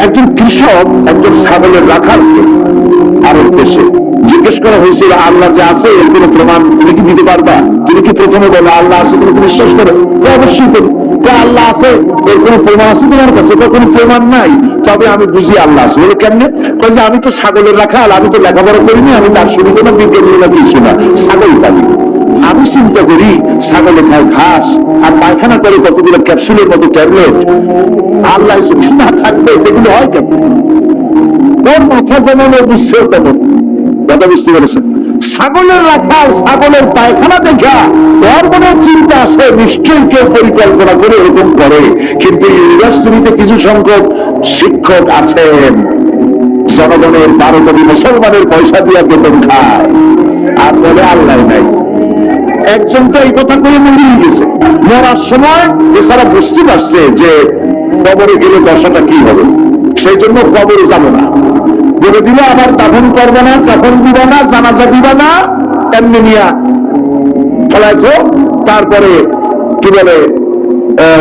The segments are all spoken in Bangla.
একজন কৃষক, একজন ছাগলের রাখালকে আরব দেশে। জিজ্ঞেস করা হয়েছিল, আল্লাহ যে আছে, এর কোনো প্রমাণ তুমি কি দিতে পারবা? তুমি কি প্রথমে বলো, আল্লাহ আছে তুমি বিশ্বাস করো? অবশ্যই করি। আল্লাহ আছে, এর কোনো প্রমাণ আছে তোমার কাছে? তো কোনো প্রমাণ নাই। তবে আমি বুঝি আল্লাহ আছে। বলে কেমনে? যে, আমি তো ছাগলের রাখাল, আমি তো লেখাপড়া করিনি, আমি তার শুরু কোনো বিজ্ঞানী না, কিছু না। ছাগল পালি। আমি চিন্তা করি ছাগলে খায় ঘাস আর পায়খানা করে কতগুলো ক্যাপসুলের মতো ট্যাবলেট আল্লাহ না থাকবে যেগুলো হয় কেন? ওর মাথা যেমন বুঝছে তেমন কথা বুঝতে পেরেছেন? ছাগলের রাখাল ছাগলের পায়খানা দেখা ওর মনে চিন্তা আছে, নিশ্চয়ই কেউ পরিকল্পনা করে এরকম করে। কিন্তু ইউনিভার্সিটিতে কিছু সংখ্যক শিক্ষক আছেন। জনগণের বারো কোটি মুসলমানের পয়সা দিয়ে বেতন খায়। আর বলে আল্লাহ নাই। একজন তো এই কথা করে মরিয়ে গেছে। মরার সময় এছাড়া বুঝতে পারছে যে কবরে গেলে দশাটা কি হবে? সেই জন্য কবরে যাব না। বলে দিলে আবার দাফন করবে না কাফন দিবে না, জানাজা দিবে না, এমনি নিয়া ফলাইতো তারপরে কি বলে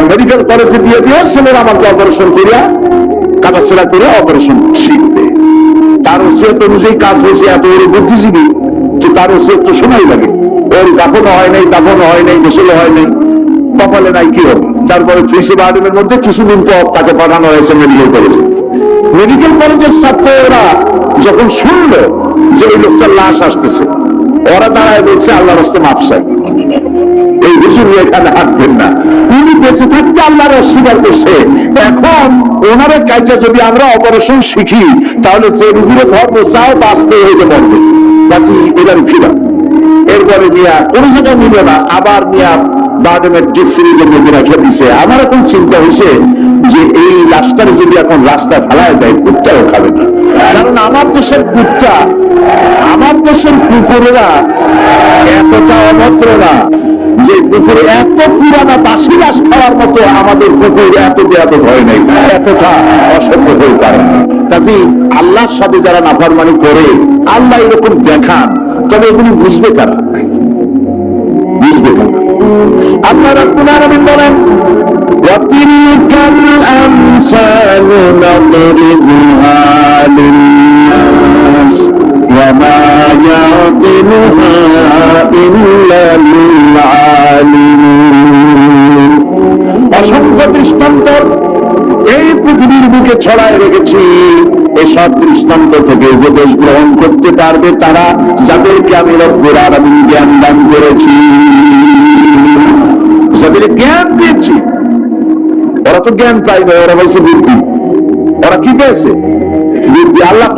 মেডিকেল কলেজে দিয়ে দিয়ে ছেলেরা আমাকে অপারেশন করিয়া, কাটাছেড়া করে অপারেশন শিখবে। তার ওসিয়ত অনুযায়ী কাজ হয়েছে, এত বড় বুদ্ধিজীবী, যে তার ওসিয়ত তো শোনাই লাগে। ওর দাফন হয় নাই দাফন হয় নাই গোসল হয় নাই। কপালে নাই, কি হবে? তারপরে ত্রিশে বাহাদুরের মধ্যে কিছুদিন পর তাকে পাঠানো হয়েছে মেডিকেল কলেজে মেডিকেল কলেজের ছাত্ররা যখন শুনলো যে ওই লোকটার লাশ আসতেছে, ওরা দাঁড়ায় বলছে আল্লাহ রস্তে মাপ চাই। এই হুজুর এখানে হাঁটবেন না। উনি বেঁচে থাকতে আল্লাহর অস্বীকার করছে। এখন ওনাদের কাজটা যদি আমরা অপারেশন শিখি, তাহলে যে রুগীর ধর্ম চাও বাঁচতে হইতে পারবে। বাঁচি, এবার ফিরা। এরপরে নিয়া কোনো জায়গায় নিল না। আবার নিয়া বার্ডেনের ডিপ ফ্রিজের মধ্যে রেখে আমার এখন চিন্তা হয়েছে যে এই লাশটার যদি এখন রাস্তায় ফেলায় দেয়, কুত্তাও খাবে না। কারণ আমার দেশের কুত্তা, আমার দেশের কুকুরেরা এতটা অভদ্র না যে কুকুরে এত পুরানা বাসি লাশ খাওয়ার মতো আমাদের কুকুর এত দেয়াত ভয় নেই, এতটা অসভ্য হয়ে পারে কাজে আল্লাহর সাথে যারা নাফারমানি করে, আল্লাহ এরকম দেখান, তবে এগুলি বুঝবে কারা? আপনারা পুনরাবিন বলেন وتلك الأمثال نضربها للناس وما يعقلها إلا العالمون অসংখ্য দৃষ্টান্ত এই পৃথিবীর বুকে ছড়ায় রেখেছি এসব দৃষ্টান্ত থেকে উপদেশ গ্রহণ করতে পারবে তারা যাদেরকে আমি রব্বুর আলমিন জ্ঞান দান করেছি যাদের জ্ঞান দিয়েছি, ওরা তো জ্ঞান পাই না, ওরা পাইছে বুদ্ধি। ওরা কি পেয়েছে? বুদ্ধি আল্লাহ